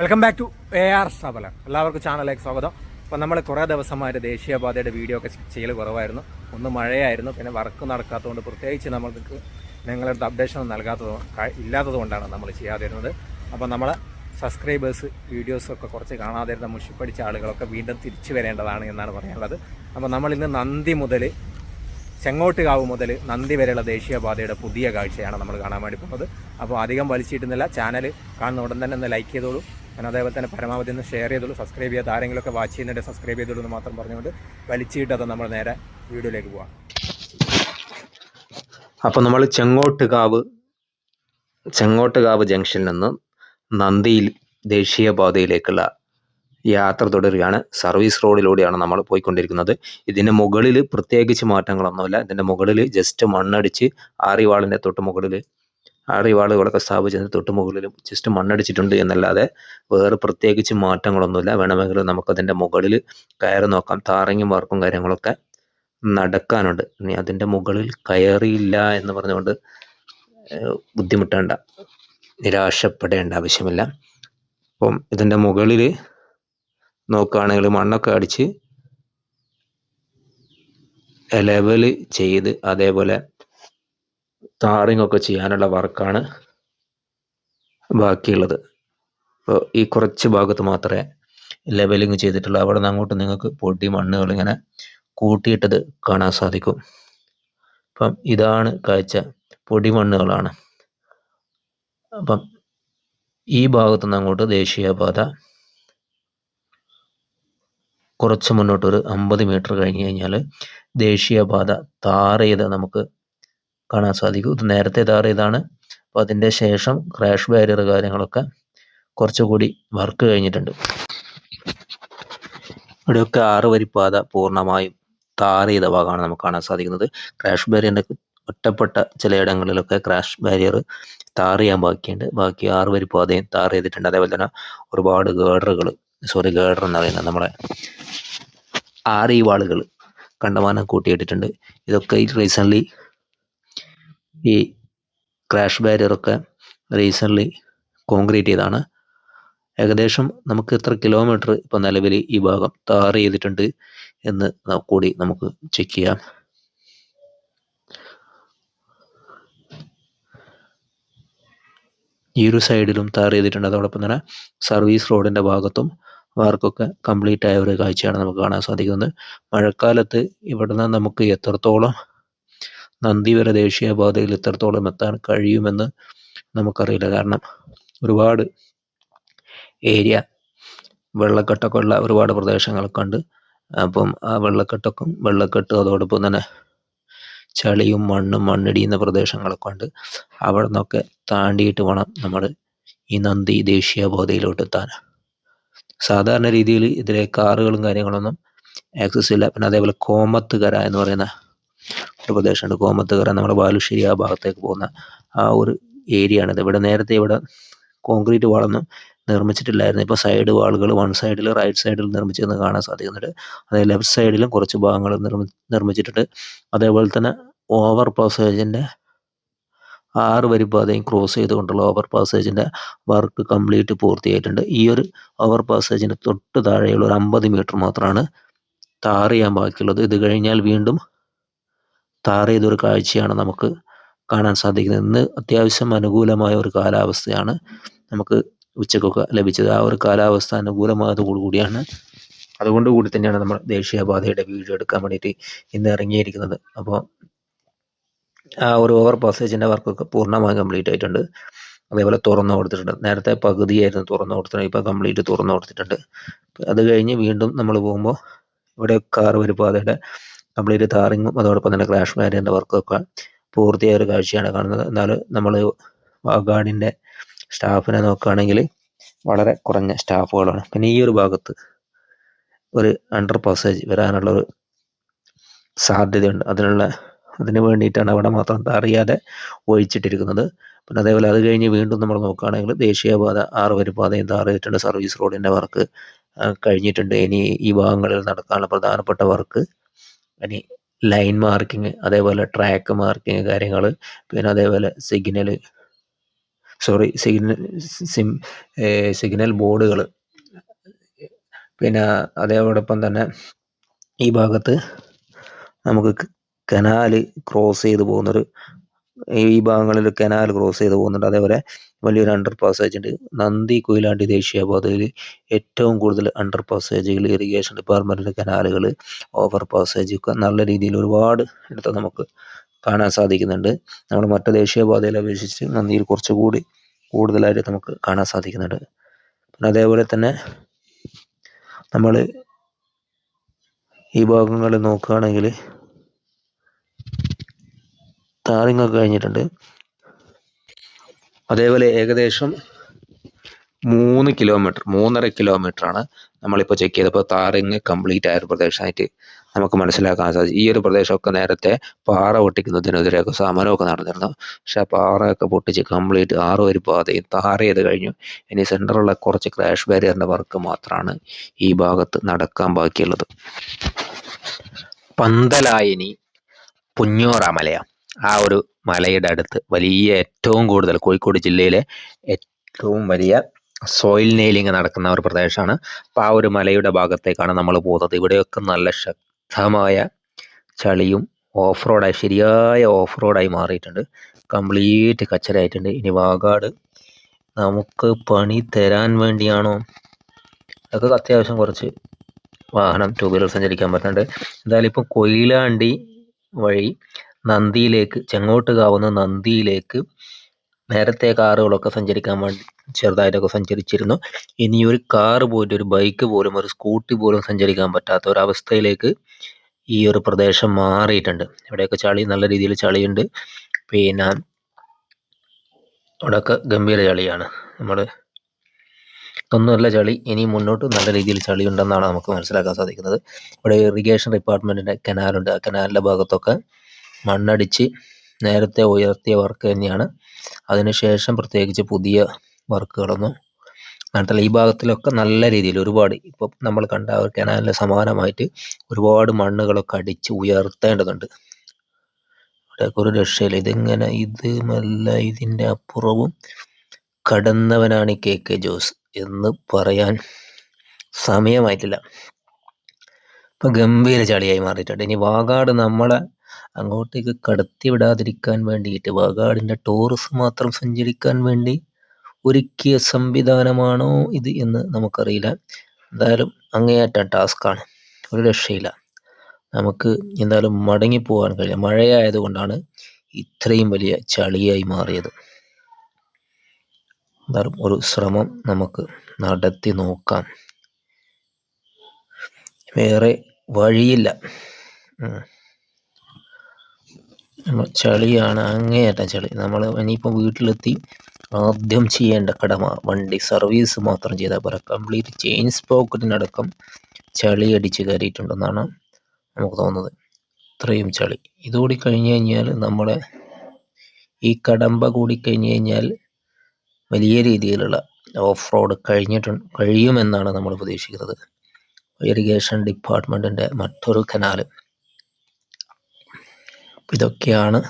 Welcome back to A R Sabala എല്ലാവർക്കും ചാനലിലേക്ക് സ്വാഗതം. അപ്പം നമ്മൾ കുറേ ദിവസമായിട്ട് ദേശീയപാതയുടെ വീഡിയോ ഒക്കെ ചെയ്യൽ കുറവായിരുന്നു. ഒന്ന് മഴയായിരുന്നു. പിന്നെ വർക്ക് നടക്കാത്തതുകൊണ്ട് പ്രത്യേകിച്ച് നമ്മൾക്ക് നിങ്ങളുടെ അപ്ഡേഷൻ ഒന്നും നൽകാത്തത് ഇല്ലാത്തതുകൊണ്ടാണ് നമ്മൾ ചെയ്യാതിരുന്നത്. അപ്പം നമ്മൾ സബ്സ്ക്രൈബേഴ്സ് വീഡിയോസൊക്കെ കുറച്ച് കാണാതിരുന്ന മുഷിപ്പടിച്ച ആളുകളൊക്കെ വീണ്ടും തിരിച്ചു വരേണ്ടതാണ് എന്നാണ് പറയാനുള്ളത്. അപ്പം നമ്മളിന്ന് നന്ദി മുതൽ ചെങ്ങോട്ടുകാവ് മുതൽ നന്ദി വരെയുള്ള ദേശീയപാതയുടെ പുതിയ കാഴ്ചയാണ് നമ്മൾ കാണാൻ വേണ്ടി പോകുന്നത്. അപ്പോൾ അധികം വലിച്ചിട്ടുന്നില്ല. ചാനൽ കാണുന്ന ഉടൻ തന്നെ ഒന്ന് ലൈക്ക് ചെയ്തോളൂ. ഞാൻ അതേപോലെ തന്നെ പരമാവധി ഒന്ന് ഷെയർ ചെയ്തോളൂ സബ്സ്ക്രൈബ് ചെയ്യാത്ത ആരെങ്കിലുമൊക്കെ വാച്ച് ചെയ്യുന്നുണ്ട് സബ്സ്ക്രൈബ് ചെയ്തോളൂ എന്ന് മാത്രം പറഞ്ഞുകൊണ്ട് വലിച്ചിട്ടത് നമ്മൾ നേരെ വീഡിയോയിലേക്ക് പോവാം. അപ്പോൾ നമ്മൾ ചെങ്ങോട്ടുകാവ് ചെങ്ങോട്ടുകാവ് ജംഗ്ഷനിൽ നിന്ന് നന്ദിയിൽ ദേശീയപാതയിലേക്കുള്ള യാത്ര തുടരുകയാണ്. സർവീസ് റോഡിലൂടെയാണ് നമ്മൾ പോയിക്കൊണ്ടിരിക്കുന്നത്. ഇതിന്റെ മുകളിൽ പ്രത്യേകിച്ച് മാറ്റങ്ങളൊന്നുമില്ല. ഇതിന്റെ മുകളിൽ ജസ്റ്റ് മണ്ണടിച്ച് ആറിവാളിന്റെ തൊട്ട് മുകളിൽ ആറിവാളുകളൊക്കെ സ്ഥാപിച്ചതിന് തൊട്ട് മുകളിലും ജസ്റ്റ് മണ്ണടിച്ചിട്ടുണ്ട് എന്നല്ലാതെ വേറെ പ്രത്യേകിച്ച് മാറ്റങ്ങളൊന്നുമില്ല. വേണമെങ്കിൽ നമുക്കതിന്റെ മുകളിൽ കയറി നോക്കാം. താറങ്ങും വർക്കും കാര്യങ്ങളൊക്കെ നടക്കാനുണ്ട്. ഇനി അതിന്റെ മുകളിൽ കയറിയില്ല എന്ന് പറഞ്ഞുകൊണ്ട് ബുദ്ധിമുട്ടേണ്ട നിരാശപ്പെടേണ്ട ആവശ്യമില്ല. അപ്പം ഇതിന്റെ മുകളിൽ നോക്കുകയാണെങ്കിൽ മണ്ണൊക്കെ അടിച്ച് ലെവൽ ചെയ്ത് അതേപോലെ ടാറിംഗ് ഒക്കെ ചെയ്യാനുള്ള വർക്കാണ് ബാക്കിയുള്ളത്. അപ്പോൾ ഈ കുറച്ച് ഭാഗത്ത് മാത്രമേ ലെവലിംഗ് ചെയ്തിട്ടുള്ളൂ. അവിടെ നിന്ന് അങ്ങോട്ട് നിങ്ങൾക്ക് പൊടി മണ്ണുകൾ ഇങ്ങനെ കൂട്ടിയിട്ടത് കാണാൻ സാധിക്കും. അപ്പം ഇതാണ് കാഴ്ച. പൊടി മണ്ണുകളാണ്. അപ്പം ഈ ഭാഗത്തു നിന്ന് അങ്ങോട്ട് ദേശീയപാത. കുറച്ച് മുന്നോട്ട് ഒരു അമ്പത് മീറ്റർ കഴിഞ്ഞ് കഴിഞ്ഞാൽ ദേശീയപാത താർ ചെയ്ത് നമുക്ക് കാണാൻ സാധിക്കും. ഇത് നേരത്തെ ഇതാറിയതാണ്. അപ്പോൾ അതിന്റെ ശേഷം ക്രാഷ് ബാരിയർ കാര്യങ്ങളൊക്കെ കുറച്ചുകൂടി വർക്ക് കഴിഞ്ഞിട്ടുണ്ട്. ഇവിടെയൊക്കെ ആറ് വരി വരിപ്പാത പൂർണമായും ടാർ ചെയ്ത ഭാഗമാണ് നമുക്ക് കാണാൻ സാധിക്കുന്നത്. ക്രാഷ് ബാരിയറിന്റെ ഒറ്റപ്പെട്ട ചിലയിടങ്ങളിലൊക്കെ ക്രാഷ് ബാരിയർ താർ ചെയ്യാൻ ബാക്കിയുണ്ട്. ബാക്കി ആറ് വരി പാതയും താർ ചെയ്തിട്ടുണ്ട്. അതേപോലെ തന്നെ ഒരുപാട് ഗേഡറുകൾ സോറി ഗേഡർ എന്ന് പറയുന്നത് നമ്മളെ ഈ വാളുകൾ കണ്ടമാനം കൂട്ടിയിട്ടിട്ടുണ്ട്. ഇതൊക്കെ റീസെന്റ്ലി ഈ ക്രാഷ് ബാരിയറൊക്കെ റീസെന്റ്ലി കോൺക്രീറ്റ് ചെയ്താണ്. ഏകദേശം നമുക്ക് എത്ര കിലോമീറ്റർ ഇപ്പം നിലവിൽ ഈ ഭാഗം ടാർ ചെയ്തിട്ടുണ്ട് എന്ന് കൂടി നമുക്ക് ചെക്ക് ചെയ്യാം. ഈ ഒരു സൈഡിലും ടാർ ചെയ്തിട്ടുണ്ട്. അതോടൊപ്പം തന്നെ സർവീസ് റോഡിന്റെ ഭാഗത്തും വർക്കൊക്കെ കംപ്ലീറ്റ് ആയ ഒരു കാഴ്ചയാണ് നമുക്ക് കാണാൻ സാധിക്കുന്നത്. മഴക്കാലത്ത് ഇവിടുന്ന് നമുക്ക് എത്രത്തോളം നന്ദി വരെ ദേശീയപാതയിൽ എത്രത്തോളം എത്താൻ കഴിയുമെന്ന് നമുക്കറിയില്ല. കാരണം ഒരുപാട് ഏരിയ വെള്ളക്കെട്ടൊക്കെ ഉള്ള ഒരുപാട് പ്രദേശങ്ങളൊക്കെ ഉണ്ട് അപ്പം ആ വെള്ളക്കെട്ടൊക്കെ വെള്ളക്കെട്ട് അതോടൊപ്പം തന്നെ ചളിയും മണ്ണും മണ്ണിടിയുന്ന പ്രദേശങ്ങളൊക്കെ ഉണ്ട് അവിടെ നിന്നൊക്കെ താണ്ടിയിട്ട് വേണം നമ്മൾ ഈ നന്ദി ദേശീയപാതയിലോട്ട് എത്താൻ. സാധാരണ രീതിയിൽ ഇതിലെ കാറുകളും കാര്യങ്ങളൊന്നും ആക്സസ് ഇല്ല. പിന്നെ അതേപോലെ കോമത്തുകര എന്ന് പറയുന്ന ഒരു പ്രദേശമുണ്ട് കോമത്തുകര നമ്മുടെ ബാലുശ്ശേരി ആ ഭാഗത്തേക്ക് പോകുന്ന ആ ഒരു ഏരിയ ആണിത് ഇവിടെ നേരത്തെ ഇവിടെ കോൺക്രീറ്റ് വാളൊന്നും നിർമ്മിച്ചിട്ടില്ലായിരുന്നു. ഇപ്പോൾ സൈഡ് വാളുകൾ വൺ സൈഡിൽ റൈറ്റ് സൈഡിൽ നിർമ്മിച്ചെന്ന് കാണാൻ സാധിക്കുന്നുണ്ട്. അതേ ലെഫ്റ്റ് സൈഡിലും കുറച്ച് ഭാഗങ്ങൾ നിർമ്മി നിർമ്മിച്ചിട്ടുണ്ട്. അതേപോലെ തന്നെ ഓവർ പാസേജിന്റെ ആറ് വരിപ്പാതയും ക്രോസ് ചെയ്തുകൊണ്ടുള്ള ഓവർ പാസേജിന്റെ വർക്ക് കംപ്ലീറ്റ് പൂർത്തിയായിട്ടുണ്ട്. ഈ ഒരു ഓവർ പാസേജിന്റെ തൊട്ട് താഴെയുള്ള ഒരു അമ്പത് മീറ്റർ മാത്രമാണ് ടാർ ചെയ്യാൻ ബാക്കിയുള്ളത്. ഇത് കഴിഞ്ഞാൽ വീണ്ടും ടാർ ചെയ്തൊരു കാഴ്ചയാണ് നമുക്ക് കാണാൻ സാധിക്കുന്നത്? ഇന്ന് അത്യാവശ്യം അനുകൂലമായ ഒരു കാലാവസ്ഥയാണ് നമുക്ക് ഉച്ചക്കൊക്കെ ലഭിച്ചത്. ആ ഒരു കാലാവസ്ഥ അനുകൂലമായതോടു കൂടിയാണ്. അതുകൊണ്ട് കൂടി തന്നെയാണ് നമ്മൾ ദേശീയപാതയുടെ വീഡിയോ എടുക്കാൻ വേണ്ടിയിട്ട് ഇന്ന് ഇറങ്ങിയിരിക്കുന്നത്. അപ്പോൾ ആ ഒരു ഓവർ പാസേജിന്റെ വർക്കൊക്കെ പൂർണമായും കംപ്ലീറ്റ് ആയിട്ടുണ്ട്. അതേപോലെ തുറന്നു കൊടുത്തിട്ടുണ്ട്. നേരത്തെ പകുതിയായിരുന്നു തുറന്നു കൊടുത്തത്. ഇപ്പോൾ കംപ്ലീറ്റ് തുറന്നു കൊടുത്തിട്ടുണ്ട്. അത് കഴിഞ്ഞ് വീണ്ടും നമ്മൾ പോകുമ്പോൾ ഇവിടെ കാർ ഒരു പാതയുടെ കംപ്ലീറ്റ് താറിങ്ങും അതോടൊപ്പം തന്നെ ക്രാഷ് ബാരിയറിന്റെ വർക്കൊക്കെ പൂർത്തിയായ ഒരു കാഴ്ചയാണ് കാണുന്നത്. എന്നാൽ നമ്മൾ വാഗാർഡിന്റെ സ്റ്റാഫിനെ നോക്കുകയാണെങ്കിൽ വളരെ കുറഞ്ഞ സ്റ്റാഫുകളാണ്. പിന്നെ ഈ ഒരു ഭാഗത്ത് ഒരു അണ്ടർ പാസേജ് വരാനുള്ള ഒരു സാധ്യതയുണ്ട്. അതിനുള്ള അതിന് വേണ്ടിയിട്ടാണ് അവിടെ മാത്രം അറിയാതെ ഒഴിച്ചിട്ടിരിക്കുന്നത്. പിന്നെ അതേപോലെ അത് കഴിഞ്ഞ് വീണ്ടും നമ്മൾ നോക്കുകയാണെങ്കിൽ ദേശീയപാത ആറ് വരി താറിയിട്ടുണ്ട് സർവീസ് റോഡിന്റെ വർക്ക് കഴിഞ്ഞിട്ടുണ്ട്. ഇനി ഈ ഭാഗങ്ങളിൽ നടക്കാനുള്ള പ്രധാനപ്പെട്ട വർക്ക് ഇനി ലൈൻ മാർക്കിങ് അതേപോലെ ട്രാക്ക് മാർക്കിങ് കാര്യങ്ങൾ പിന്നെ അതേപോലെ signal sorry signal sign signal ബോർഡുകൾ പിന്നെ അതേപോടൊപ്പം തന്നെ ഈ ഭാഗത്ത് നമുക്ക് കനാല് ക്രോസ് ചെയ്ത് പോകുന്നൊരു ഈ ഭാഗങ്ങളിൽ കനാൽ ക്രോസ് ചെയ്ത് പോകുന്നുണ്ട്. അതേപോലെ വലിയൊരു അണ്ടർ പാസേജ് ഉണ്ട്. നന്ദി കൊയിലാണ്ടി ദേശീയപാതയിൽ ഏറ്റവും കൂടുതൽ അണ്ടർ പാസേജുകൾ ഇറിഗേഷൻ ഡിപ്പാർട്ട്മെന്റിന്റെ കനാലുകൾ ഓവർ പാസേജ് ഒക്കെ നല്ല രീതിയിൽ ഒരുപാട് ഇടത്ത് നമുക്ക് കാണാൻ സാധിക്കുന്നുണ്ട്. നമ്മുടെ മറ്റു ദേശീയപാതയിൽ അപേക്ഷിച്ച് നന്ദിയിൽ കുറച്ചുകൂടി കൂടുതലായിട്ട് നമുക്ക് കാണാൻ സാധിക്കുന്നുണ്ട്. പിന്നെ അതേപോലെ തന്നെ നമ്മൾ ഈ ഭാഗങ്ങൾ നോക്കുകയാണെങ്കിൽ ടാറിങ്ങൊക്കെ കഴിഞ്ഞിട്ടുണ്ട്. അതേപോലെ ഏകദേശം മൂന്ന് കിലോമീറ്റർ മൂന്നര കിലോമീറ്റർ ആണ് നമ്മളിപ്പോൾ ചെക്ക് ചെയ്തപ്പോൾ താറിങ് കംപ്ലീറ്റ് ആയ ഒരു പ്രദേശമായിട്ട് നമുക്ക് മനസ്സിലാക്കാൻ സാധിച്ചു. ഈ ഒരു പ്രദേശമൊക്കെ നേരത്തെ പാറ പൊട്ടിക്കുന്നതിനെതിരെയൊക്കെ സമരമൊക്കെ നടന്നിരുന്നു. പക്ഷെ ആ പാറയൊക്കെ പൊട്ടിച്ച് കംപ്ലീറ്റ് ആറ് ഒരു പാതയും താറ് ചെയ്ത് കഴിഞ്ഞു. ഇനി സെന്ററുള്ള കുറച്ച് ക്രാഷ് ബാരിയറിന്റെ വർക്ക് മാത്രമാണ് ഈ ഭാഗത്ത് നടക്കാൻ ബാക്കിയുള്ളത്. പന്തലായിനി പുഞ്ഞോറ മലയ ആ ഒരു മലയുടെ അടുത്ത് വലിയ ഏറ്റവും കൂടുതൽ കോഴിക്കോട് ജില്ലയിലെ ഏറ്റവും വലിയ സോയിൽ നെയിലിംഗ് നടക്കുന്ന ഒരു പ്രദേശമാണ്. അപ്പോൾ ആ ഒരു മലയുടെ ഭാഗത്തേക്കാണ് നമ്മൾ പോകുന്നത്. ഇവിടെയൊക്കെ നല്ല ശക്തമായ ചളിയും ഓഫ് റോഡായി ശരിയായ ഓഫ് റോഡായി മാറിയിട്ടുണ്ട്. കംപ്ലീറ്റ് കച്ചരായിട്ടുണ്ട് ഇനി വാഗാട് നമുക്ക് പണി തരാൻ വേണ്ടിയാണോ? അതൊക്കെ അത്യാവശ്യം കുറച്ച് വാഹനം ടൂ വീലർ സഞ്ചരിക്കാൻ പറ്റുന്നുണ്ട്. എന്തായാലും ഇപ്പോൾ കൊയിലാണ്ടി വഴി നന്ദിയിലേക്ക് ചെങ്ങോട്ടുകാവുന്ന നന്ദിയിലേക്ക് നേരത്തെ കാറുകളൊക്കെ സഞ്ചരിക്കാൻ വേണ്ടി ചെറുതായിട്ടൊക്കെ സഞ്ചരിച്ചിരുന്നു. ഇനി ഒരു കാറ് പോയിട്ട് ഒരു ബൈക്ക് പോലും ഒരു സ്കൂട്ടി പോലും സഞ്ചരിക്കാൻ പറ്റാത്ത ഒരവസ്ഥയിലേക്ക് ഈ ഒരു പ്രദേശം മാറിയിട്ടുണ്ട്. ഇവിടെയൊക്കെ ചളി നല്ല രീതിയിൽ ചളിയുണ്ട്. പിന്നെ ഇവിടെയൊക്കെ ഗംഭീര ചളിയാണ്. നമ്മൾ ഒന്നുമല്ല ചളി ഇനി മുന്നോട്ട് നല്ല രീതിയിൽ ചളി ഉണ്ടെന്നാണ് നമുക്ക് മനസ്സിലാക്കാൻ സാധിക്കുന്നത്. ഇവിടെ ഇറിഗേഷൻ ഡിപ്പാർട്ട്മെന്റിന്റെ കനാലുണ്ട്. ആ കനാലിന്റെ ഭാഗത്തൊക്കെ മണ്ണടിച്ച് നേരത്തെ ഉയർത്തിയ വർക്ക് തന്നെയാണ്. അതിനുശേഷം പ്രത്യേകിച്ച് പുതിയ വർക്കുകളൊന്നും നടത്തില്ല. ഈ ഭാഗത്തിലൊക്കെ നല്ല രീതിയിൽ ഒരുപാട് ഇപ്പം നമ്മൾ കണ്ട ആ ഒരു കനാലിന് സമാനമായിട്ട് ഒരുപാട് മണ്ണുകളൊക്കെ അടിച്ച് ഉയർത്തേണ്ടതുണ്ട്. ഇവിടെയൊക്കെ ഒരു രക്ഷയില്ല. ഇതിങ്ങനെ ഇത് മല്ല ഇതിന്റെ അപ്പുറവും കടന്നവനാണ് കെ കെ ജോസ് എന്ന് പറയാൻ സമയമായിട്ടില്ല. ഇപ്പൊ ഗംഭീര ചളിയായി മാറിയിട്ടുണ്ട്. ഇനി വാഗാട് നമ്മളെ അങ്ങോട്ടേക്ക് കടത്തി വിടാതിരിക്കാൻ വേണ്ടിയിട്ട് വാഗാടിന്റെ ടൂറിസം മാത്രം സഞ്ചരിക്കാൻ വേണ്ടി ഒരുക്കിയ സംവിധാനമാണോ ഇത് എന്ന് നമുക്കറിയില്ല. എന്തായാലും അങ്ങേയറ്റം ടാസ്ക്കാണ് ഒരു രക്ഷയില്ല. നമുക്ക് എന്തായാലും മടങ്ങി പോകാൻ കഴിയില്ല. മഴയായതുകൊണ്ടാണ് ഇത്രയും വലിയ ചളിയായി മാറിയത്. എന്തായാലും ഒരു ശ്രമം നമുക്ക് നടത്തി നോക്കാം. വേറെ വഴിയില്ല. ചളിയാണ് അങ്ങേയറ്റം ചളി. നമ്മൾ ഇനിയിപ്പോൾ വീട്ടിലെത്തി ആദ്യം ചെയ്യേണ്ട കടമ വണ്ടി സർവീസ് മാത്രം ചെയ്താൽ പോരാ. കംപ്ലീറ്റ് ചെയിൻ സ്പോക്കറ്റിനടക്കം ചളി അടിച്ച് കയറിയിട്ടുണ്ടെന്നാണ് നമുക്ക് തോന്നുന്നത്. ഇത്രയും ചളി. ഇതുകൂടി കഴിഞ്ഞ് കഴിഞ്ഞാൽ നമ്മുടെ ഈ കടമ്പ കൂടി കഴിഞ്ഞ് കഴിഞ്ഞാൽ വലിയ രീതിയിലുള്ള ഓഫ് റോഡ് കഴിഞ്ഞിട്ടുണ്ട് കഴിയുമെന്നാണ് നമ്മൾ പ്രതീക്ഷിക്കുന്നത്. ഇറിഗേഷൻ ഡിപ്പാർട്ട്മെന്റിന്റെ മറ്റൊരു കനാല് ഇതൊക്കെയാണ്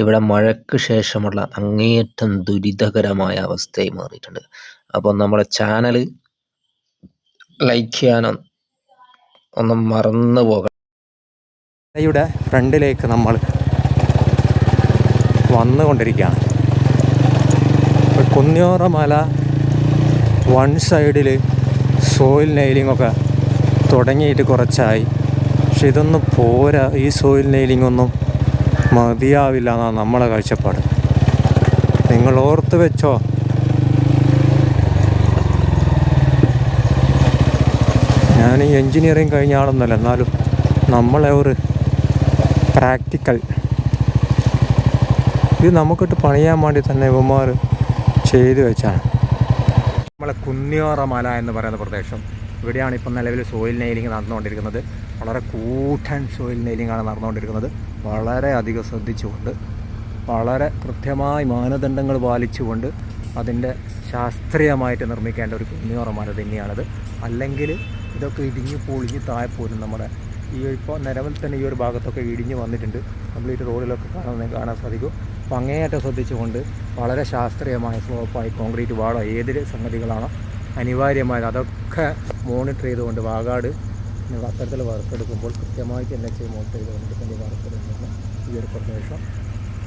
ഇവിടെ മഴയ്ക്ക് ശേഷമുള്ള അങ്ങേയറ്റം ദുരിതകരമായ അവസ്ഥയായി മാറിയിട്ടുണ്ട്. അപ്പോൾ നമ്മുടെ ചാനൽ ലൈക്ക് ചെയ്യാനും ഒന്നും മറന്നു പോകണം മലയുടെ ഫ്രണ്ടിലേക്ക് നമ്മൾ വന്നുകൊണ്ടിരിക്കുകയാണ്. കുന്നിയോറ മല വൺ സൈഡിൽ സോയിൽ നെയിലിംഗ് ഒക്കെ തുടങ്ങിയിട്ട് കുറച്ചായി. പക്ഷെ ഇതൊന്നും പോരാ. ഈ സോയിൽ നെയിലിംഗ് ഒന്നും മതിയാവില്ല എന്നാണ് നമ്മളെ കാഴ്ചപ്പാട്. നിങ്ങൾ ഓർത്ത് വെച്ചോ. ഞാൻ ഈ എൻജിനീയറിങ് കഴിഞ്ഞ ആളൊന്നുമല്ല എന്നാലും നമ്മളെ ഒരു പ്രാക്ടിക്കൽ ഇത് നമുക്കിട്ട് പണിയാൻ വേണ്ടി തന്നെ ഇവന്മാർ ചെയ്തു വെച്ചാണ്. നമ്മളെ കുന്നിയോറ മല എന്ന് പറയുന്ന പ്രദേശം. ഇവിടെയാണ് ഇപ്പം നിലവിൽ സോയിൽ നെയിലിംഗ് നടന്നുകൊണ്ടിരിക്കുന്നത്. വളരെ കൂട്ടൻ സോയിൽ നെയിലിങ്ങാണ് നടന്നുകൊണ്ടിരിക്കുന്നത്. വളരെ അധികം ശ്രദ്ധിച്ചുകൊണ്ട് വളരെ കൃത്യമായി മാനദണ്ഡങ്ങൾ പാലിച്ചുകൊണ്ട് അതിന്റെ ശാസ്ത്രീയമായിട്ട് നിർമ്മിക്കേണ്ട ഒരു കുഞ്ഞോറ മല അല്ലെങ്കിൽ ഇതൊക്കെ ഇടിഞ്ഞ് പൊളിഞ്ഞ് താഴെ പോരും. നമ്മുടെ ഈ ഇപ്പോൾ നിലവിൽ തന്നെ ഈ ഒരു ഭാഗത്തൊക്കെ ഇടിഞ്ഞ് വന്നിട്ടുണ്ട്. കംപ്ലീറ്റ് റോഡിലൊക്കെ കാണാൻ കാണാൻ സാധിക്കും. അപ്പോൾ അങ്ങേയറ്റം ശ്രദ്ധിച്ചുകൊണ്ട് വളരെ ശാസ്ത്രീയമായ സ്ലോപ്പായി കോൺക്രീറ്റ് വാളോ ഏതൊരു സംഗതികളാണോ അനിവാര്യമായത് അതൊക്കെ മോണിറ്റർ ചെയ്തുകൊണ്ട് വാഗാട് അത്തരത്തിൽ വറുത്തെടുക്കുമ്പോൾ കൃത്യമായിട്ട് എൻ എച്ച് മോണിറ്റർ ചെയ്തുകൊണ്ട് തന്നെ വറുത്തെടുക്കുന്ന ഈ ഒരു പ്രദേശം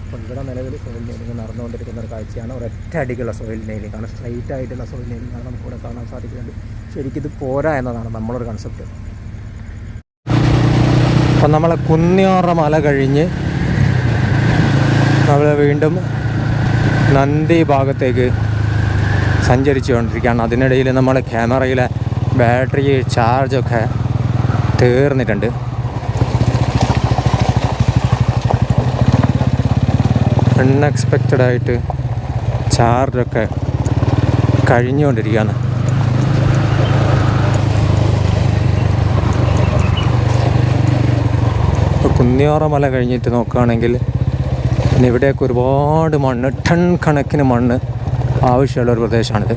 അപ്പോൾ ഇവിടെ നിലവിൽ സോയിൽ നെയിലിംഗ് നടന്നുകൊണ്ടിരിക്കുന്ന ഒരു കാഴ്ചയാണ്. ഒരൊറ്റ അടിക്കുള്ള സോയിൽ നെയിലിംഗ് ആണ്. സ്ട്രൈറ്റ് ആയിട്ടുള്ള സോയിൽ നെയിലിംഗ് ആണ് നമുക്കിവിടെ കാണാൻ സാധിക്കുന്നുണ്ട് ശരിക്കും ഇത് പോരാ എന്നതാണ് നമ്മളൊരു കൺസെപ്റ്റ് അപ്പം നമ്മളെ കുന്നിയോറ മല കഴിഞ്ഞ് നമ്മൾ വീണ്ടും നന്ദി ഭാഗത്തേക്ക് സഞ്ചരിച്ചു കൊണ്ടിരിക്കുകയാണ് അതിനിടയിൽ നമ്മൾ ക്യാമറയിലെ ബാറ്ററി ചാർജൊക്കെ തീർന്നിട്ടുണ്ട്. അൺഎക്സ്പെക്റ്റഡ് ആയിട്ട് ചാർജൊക്കെ കഴിഞ്ഞുകൊണ്ടിരിക്കുകയാണ്. കുന്നിയോറ മല കഴിഞ്ഞിട്ട് നോക്കുകയാണെങ്കിൽ പിന്നെ ഇവിടെയൊക്കെ ഒരുപാട് മണ്ണ് ടൺ കണക്കിന് മണ്ണ് ആവശ്യമുള്ള ഒരു പ്രദേശമാണിത്.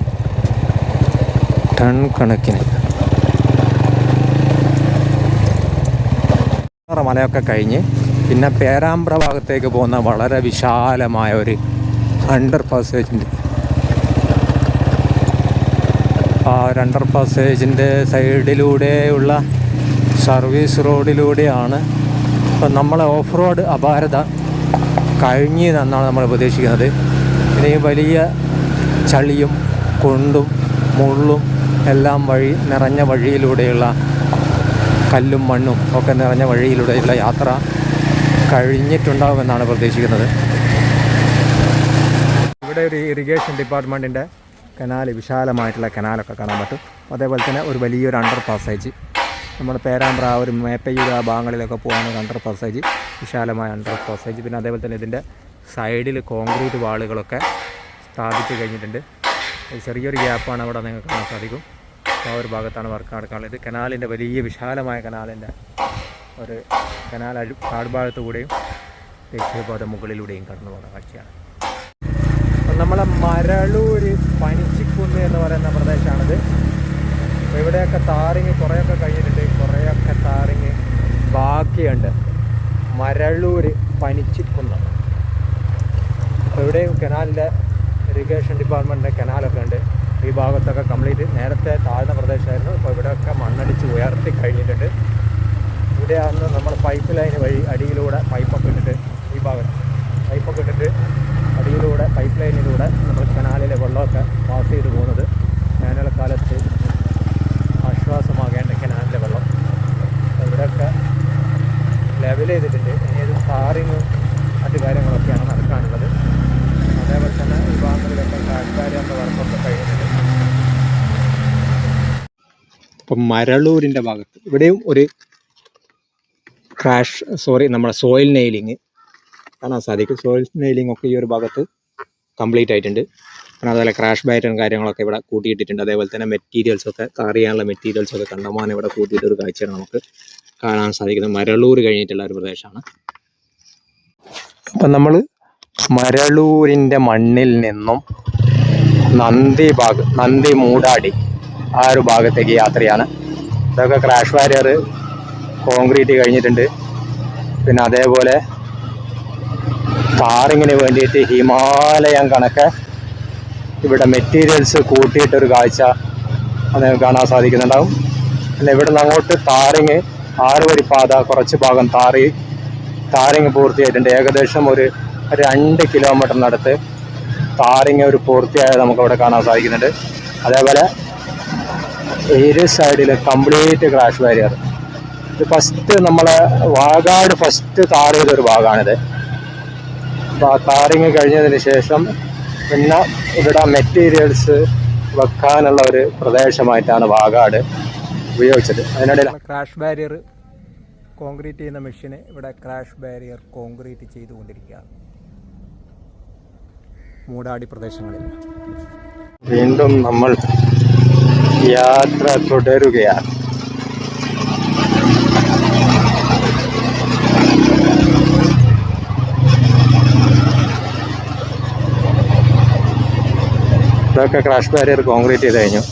ടൺ കണക്കിന് കുന്നിയോറ മലയൊക്കെ കഴിഞ്ഞ് പിന്നെ പേരാമ്പ്ര ഭാഗത്തേക്ക് പോകുന്ന വളരെ വിശാലമായ ഒരു അണ്ടർ പാസേജിന്റെ ആ ഒരു അണ്ടർ പാസേജിന്റെ സൈഡിലൂടെയുള്ള സർവീസ് റോഡിലൂടെയാണ് ഇപ്പം നമ്മളെ ഓഫ് റോഡ് അപാരത കഴിഞ്ഞ് എന്നാണ് നമ്മൾ പ്രതീക്ഷിക്കുന്നത്. ഈ വലിയ ചളിയും കുണ്ടും മുള്ളും എല്ലാം വഴി നിറഞ്ഞ വഴിയിലൂടെയുള്ള കല്ലും മണ്ണും ഒക്കെ നിറഞ്ഞ വഴിയിലൂടെയുള്ള യാത്ര കഴിഞ്ഞിട്ടുണ്ടാകുമെന്നാണ് പ്രതീക്ഷിക്കുന്നത്. ഇവിടെ ഒരു ഇറിഗേഷൻ ഡിപ്പാർട്ട്മെന്റിന്റെ കനാൽ വിശാലമായിട്ടുള്ള കനാലൊക്കെ കാണാൻ പറ്റും. അതേപോലെ തന്നെ ഒരു വലിയൊരു അണ്ടർ പാസേജ് നമ്മൾ പേരാമ്പ്ര ഒരു മേപ്പയ്യൂർ ആ ഭാഗങ്ങളിലൊക്കെ പോകുന്ന അണ്ടർ പാസേജ് വിശാലമായ അണ്ടർ പാസേജ് പിന്നെ അതേപോലെ തന്നെ ഇതിന്റെ സൈഡിൽ കോൺക്രീറ്റ് വാളുകളൊക്കെ സ്ഥാപിച്ച് കഴിഞ്ഞിട്ടുണ്ട്. ചെറിയൊരു ഗ്യാപ്പാണ് അവിടെ നിങ്ങൾക്ക് കാണാൻ സാധിക്കും. ആ ഒരു ഭാഗത്താണ് വർക്ക് നടക്കാനുള്ളത്. ഇത് കനാലിന്റെ വലിയ വിശാലമായ കനാലിന്റെ ഒരു കനാൽ അഴു കാടുഭാഗത്തുകൂടെയും ദേശീയപാത മുകളിലൂടെയും കടന്നു പോകുന്ന കാഴ്ചയാണ്. അപ്പം നമ്മളെ മരളൂര് പനിച്ചിക്കുന്ന് എന്ന് പറയുന്ന പ്രദേശമാണിത്. അപ്പോൾ ഇവിടെയൊക്കെ താറിങ് കുറേയൊക്കെ കഴിഞ്ഞിട്ടുണ്ട്. കുറേയൊക്കെ താറിങ് ബാക്കിയുണ്ട്. മരളൂര് പനിച്ചിക്കുന്ന്. അപ്പോൾ ഇവിടെയും കനാലിന്റെ ഇറിഗേഷൻ ഡിപ്പാർട്ട്മെന്റിന്റെ കനാലൊക്കെ ഉണ്ട്. ഈ ഭാഗത്തൊക്കെ കംപ്ലീറ്റ് നേരത്തെ താഴ്ന്ന പ്രദേശമായിരുന്നു. ഇപ്പോൾ ഇവിടെയൊക്കെ മണ്ണടിച്ച് ഉയർത്തി കഴിഞ്ഞിട്ടുണ്ട്. ഇവിടെയാണ് നമ്മൾ പൈപ്പ് ലൈൻ വഴി അടിയിലൂടെ പൈപ്പൊക്കെ ഇട്ടിട്ട് ഈ ഭാഗത്ത്. പൈപ്പൊക്കെ ഇട്ടിട്ട് അടിയിലൂടെ പൈപ്പ് ലൈനിലൂടെ നമ്മൾ കനാലിലെ വെള്ളമൊക്കെ പാസ് ചെയ്ത് പോകുന്നത്. വേനൽക്കാലത്ത് ആശ്വാസമാകേണ്ട കനാലിലെ വെള്ളം. ഇവിടെയൊക്കെ ലെവൽ ചെയ്തിട്ടുണ്ട്. ഇനി ഇത് ടാറിങ് മറ്റു കാര്യങ്ങളൊക്കെയാണ് നടക്കാനുള്ളത്. അതേപോലെ തന്നെ ഈ ഭാഗങ്ങളിലൊക്കെ കാറ്റാരിയാകുന്ന വർക്കൊക്കെ കഴിഞ്ഞിട്ടുണ്ട്. ഇപ്പം മരളൂരിന്റെ ഭാഗത്ത് ഇവിടെയും ഒരു ക്രാഷ് സോറി നമ്മുടെ സോയിൽ നെയിലിങ് കാണാൻ സാധിക്കും. സോയിൽ നെയിലിംഗ് ഒക്കെ ഈ ഒരു ഭാഗത്ത് കംപ്ലീറ്റ് ആയിട്ടുണ്ട്. പിന്നെ അതുപോലെ ക്രാഷ് ബാറ്റും കാര്യങ്ങളൊക്കെ ഇവിടെ കൂട്ടിയിട്ടിട്ടുണ്ട്. അതേപോലെ തന്നെ മെറ്റീരിയൽസ് ഒക്കെ കറിയാനുള്ള മെറ്റീരിയൽസ് ഒക്കെ കണ്ടമാനം ഇവിടെ കൂട്ടിയിട്ട് ഒരു കാഴ്ചയാണ് നമുക്ക് കാണാൻ സാധിക്കുന്നത്. മരളൂർ കഴിഞ്ഞിട്ടുള്ള ഒരു പ്രദേശമാണ്. അപ്പം നമ്മൾ മരളൂരിന്റെ മണ്ണിൽ നിന്നും നന്ദി ഭാഗ നന്ദി മൂടാടി ആ ഒരു ഭാഗത്തേക്ക് യാത്രയാണ്. ഇതൊക്കെ ക്രാഷ് വാരിയർ കോൺക്രീറ്റ് കഴിഞ്ഞിട്ടുണ്ട്. പിന്നെ അതേപോലെ ടാറിങ്ങിന് വേണ്ടിയിട്ട് ഹിമാലയം കണക്ക് ഇവിടെ മെറ്റീരിയൽസ് കൂട്ടിയിട്ടൊരു കാഴ്ച അത് കാണാൻ സാധിക്കുന്നുണ്ടാവും. പിന്നെ ഇവിടെ നിന്ന് അങ്ങോട്ട് താറിങ് ആറ് വരി പാത കുറച്ച് ഭാഗം താറി താറിങ് പൂർത്തിയായിട്ടുണ്ട്. ഏകദേശം ഒരു രണ്ട് കിലോമീറ്ററിനടുത്ത് പാറിങ് ഒരു പൂർത്തിയായത് നമുക്ക് അവിടെ കാണാൻ സാധിക്കുന്നുണ്ട്. അതേപോലെ ഇരു സൈഡിൽ കംപ്ലീറ്റ് ക്രാഷ് ബാരിയർ ഇത് ഫസ്റ്റ് നമ്മളെ വാഗാട് ഫസ്റ്റ് താർ ചെയ്തൊരു ഭാഗമാണിത്. അപ്പോൾ ആ താറിങ് കഴിഞ്ഞതിന് ശേഷം പിന്നെ ഇവിടെ മെറ്റീരിയൽസ് വെക്കാനുള്ള ഒരു പ്രദേശമായിട്ടാണ് വാഗാട് ഉപയോഗിച്ചത്. അതിനിടയിൽ ക്രാഷ് ബാരിയർ കോൺക്രീറ്റ് ചെയ്യുന്ന മെഷീന് ഇവിടെ ക്രാഷ് ബാരിയർ കോൺക്രീറ്റ് ചെയ്തുകൊണ്ടിരിക്കുകയാണ്. മൂടാടി പ്രദേശങ്ങളിൽ വീണ്ടും നമ്മൾ യാത്ര തുടരുകയാണ്. ഇതൊക്കെ ക്രാഷ് ബാരിയർ കോൺക്രീറ്റ് ചെയ്ത് കഴിഞ്ഞു.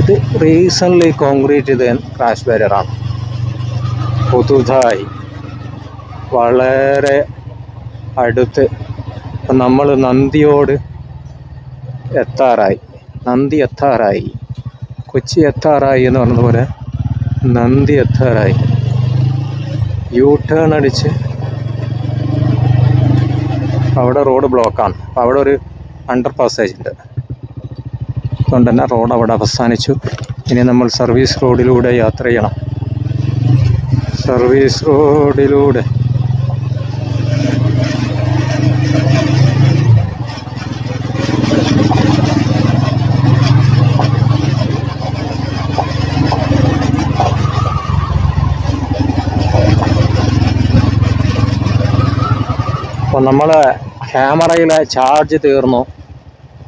ഇത് റീസൺലി കോൺക്രീറ്റ് ചെയ്ത ക്രാഷ് ബാരിയറാണ് പുതുതായി. വളരെ അടുത്ത് നമ്മൾ നന്ദിയോട് എത്താറായി. നന്ദി എത്താറായി. കൊച്ചി എത്താറായി എന്ന് പറഞ്ഞതുപോലെ നന്ദി എത്താറായി. യൂ ടേൺ അടിച്ച് അവിടെ റോഡ് ബ്ലോക്കാണ് അപ്പം അവിടെ ഒരു അണ്ടർ പാസേജ് ഉണ്ട്. അതുകൊണ്ട് തന്നെ റോഡ് അവിടെ അവസാനിച്ചു. ഇനി നമ്മൾ സർവീസ് റോഡിലൂടെ യാത്ര ചെയ്യണം. സർവീസ് റോഡിലൂടെ അപ്പോൾ നമ്മൾ ക്യാമറയിലെ ചാർജ് തീർന്നു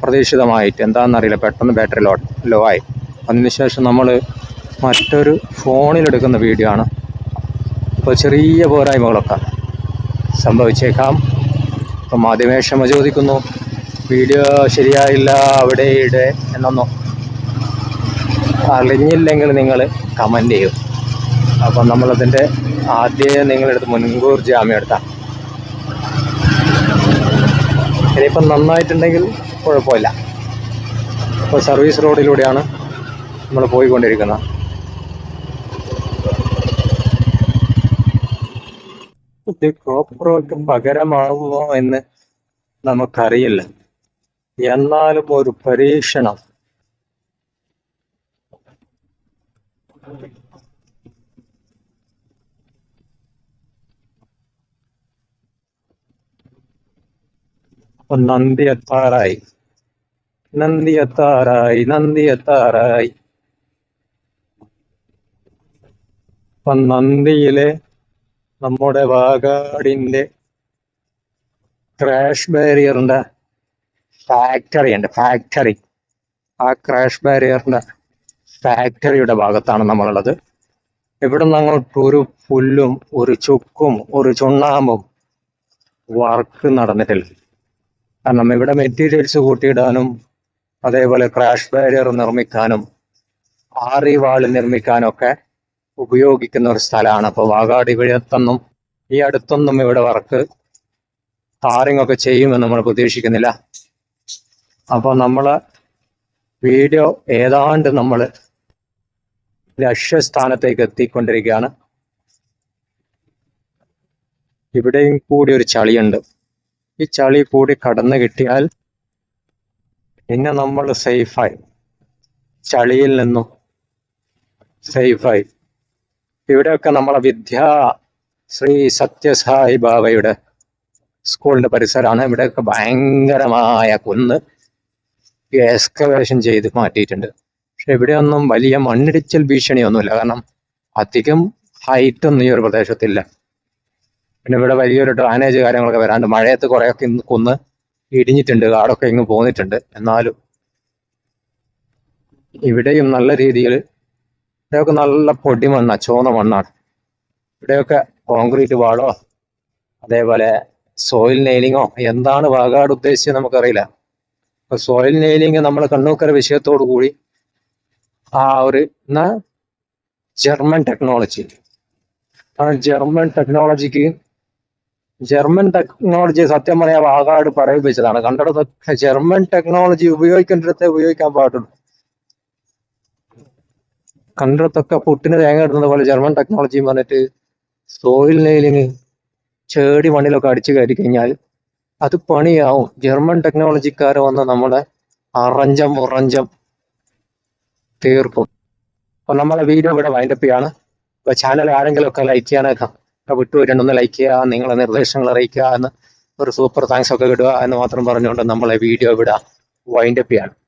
പ്രതീക്ഷിതമായിട്ട്. എന്താണെന്നറിയില്ല പെട്ടെന്ന് ബാറ്ററി ലോ ലോ ആയി. അതിനുശേഷം നമ്മൾ മറ്റൊരു ഫോണിലെടുക്കുന്ന വീഡിയോ ആണ്. അപ്പോൾ ചെറിയ പോരായ്മകളൊക്കെ സംഭവിച്ചേക്കാം. അപ്പം ആദ്യമേ ക്ഷമ ചോദിക്കുന്നു. വീഡിയോ ശരിയായില്ല അവിടെ ഇവിടെ എന്നൊന്നും അറിഞ്ഞില്ലെങ്കിൽ നിങ്ങൾ കമന്റ് ചെയ്യും. അപ്പം നമ്മളതിന്റെ ആദ്യം നിങ്ങളെടുത്ത് മുൻകൂർ ജാമ്യം എടുത്താൽ ഇനിയിപ്പം നന്നായിട്ടുണ്ടെങ്കിൽ കുഴപ്പമില്ല. ഇപ്പോൾ സർവീസ് റോഡിലൂടെയാണ് നമ്മൾ പോയിക്കൊണ്ടിരിക്കുന്നത്. ഇത് ക്രോപ്പ് റോഡ് പകരമാകുമോ എന്ന് നമുക്കറിയില്ല. എന്നാലും ഒരു പരീക്ഷണം. നന്ദിയത്താറായി. നന്ദിയത്താറായി നന്ദി എത്താറായി നന്ദി എത്താറായി അപ്പൊ നന്ദിയിലെ നമ്മുടെ വാഗാടിന്റെ ക്രാഷ് ബാരിയറിന്റെ ഫാക്ടറി ഉണ്ട് ഫാക്ടറി ആ ക്രാഷ് ബാരിയറിന്റെ ഫാക്ടറിയുടെ ഭാഗത്താണ് നമ്മളുള്ളത്. ഇവിടെ അങ്ങോട്ട് ഒരു പുല്ലും ഒരു ചുക്കും ഒരു ചുണ്ണാമ്പും വർക്ക് നടന്നിട്ടില്ല. കാരണം ഇവിടെ മെറ്റീരിയൽസ് കൂട്ടിയിടാനും അതേപോലെ ക്രാഷ് ബാരിയർ നിർമ്മിക്കാനും ആറി വാൾ നിർമ്മിക്കാനും ഒക്കെ ഉപയോഗിക്കുന്ന ഒരു സ്ഥലമാണ്. അപ്പോൾ വാഗാടി ഇവിടത്തൊന്നും ഈ അടുത്തൊന്നും ഇവിടെ വർക്ക് ടാറിംഗ് ഒക്കെ ചെയ്യുമെന്ന് നമ്മൾ പ്രതീക്ഷിക്കുന്നില്ല. അപ്പോൾ നമ്മൾ വീഡിയോ ഏതാണ്ട് നമ്മൾ ലക്ഷ്യസ്ഥാനത്തേക്ക് എത്തിക്കൊണ്ടിരിക്കുകയാണ്. ഇവിടെയും കൂടി ഒരു ചളിയുണ്ട്. ഈ ചളി കൂടി കടന്നു കിട്ടിയാൽ പിന്നെ നമ്മൾ സേഫായി ചളിയിൽ നിന്നും സേഫായി ഇവിടെയൊക്കെ നമ്മളെ വിദ്യ ശ്രീ സത്യസായി ബാബയുടെ സ്കൂളിന്റെ പരിസരമാണ്. ഇവിടെയൊക്കെ ഭയങ്കരമായ കുന്ന് എക്സ്കവേഷൻ ചെയ്ത് മാറ്റിയിട്ടുണ്ട്. പക്ഷെ ഇവിടെയൊന്നും വലിയ മണ്ണിടിച്ചൽ ഭീഷണിയൊന്നുമില്ല. കാരണം അധികം ഹൈറ്റ് ഒന്നും ഈ ഒരു പ്രദേശത്തില്ല. പിന്നെ ഇവിടെ വലിയൊരു ഡ്രാനേജ് കാര്യങ്ങളൊക്കെ വരാണ്ട് മഴയത്ത് കുറേയൊക്കെ ഇന്ന് കുന്ന് ഇടിഞ്ഞിട്ടുണ്ട് കാടൊക്കെ ഇങ്ങ് പോന്നിട്ടുണ്ട്. എന്നാലും ഇവിടെയും നല്ല രീതിയിൽ ഇവിടെയൊക്കെ നല്ല പൊടി മണ്ണാണ് ചോന്ന മണ്ണാണ്. ഇവിടെയൊക്കെ കോൺക്രീറ്റ് വാളോ അതേപോലെ സോയിൽ നെയിലിങ്ങോ എന്താണ് വാഗാട് ഉദ്ദേശിച്ചത് നമുക്കറിയില്ല. അപ്പൊ സോയിൽ നെയിലിങ് നമ്മൾ കണ്ണൂക്കര വിഷയത്തോടു കൂടി ആ ഒരു ജർമ്മൻ ടെക്നോളജി ആ ജർമ്മൻ ടെക്നോളജിക്ക് ജർമ്മൻ ടെക്നോളജി സത്യം പറയാൻ വാഗാട് പറയിപ്പിച്ചതാണ്. കണ്ടിടത്ത് ജർമ്മൻ ടെക്നോളജി ഉപയോഗിക്കേണ്ടിടത്തെ ഉപയോഗിക്കാൻ പാടുള്ളൂ. കണ്ടിടത്തൊക്കെ പുട്ടിന് തേങ്ങ ഇടുന്നത് പോലെ ജർമ്മൻ ടെക്നോളജി പറഞ്ഞിട്ട് സോയിൽ നെയിലിങ് ചേടി മണ്ണിലൊക്കെ അടിച്ചു കയറി കഴിഞ്ഞാൽ അത് പണിയാവും. ജർമ്മൻ ടെക്നോളജിക്കാർ വന്ന് നമ്മളെ അറഞ്ചം ഉറഞ്ചം തീർക്കും. അപ്പൊ നമ്മളെ വീഡിയോ ഇവിടെ വൈൻഡപ്പ് ചെയ്യാണ്. ചാനൽ ആരെങ്കിലും ഒക്കെ ലൈക്ക് ചെയ്യാനൊക്കെ വിട്ടുവരുന്നുണ്ട് ലൈക്ക് ചെയ്യുക നിങ്ങളെ നിർദ്ദേശങ്ങൾ അറിയിക്കുക എന്ന് ഒരു സൂപ്പർ താങ്ക്സ് ഒക്കെ കിട്ടുക എന്ന് മാത്രം പറഞ്ഞുകൊണ്ട് നമ്മളെ വീഡിയോ ഇവിടെ വൈൻഡപ്പ് ചെയ്യാണ്.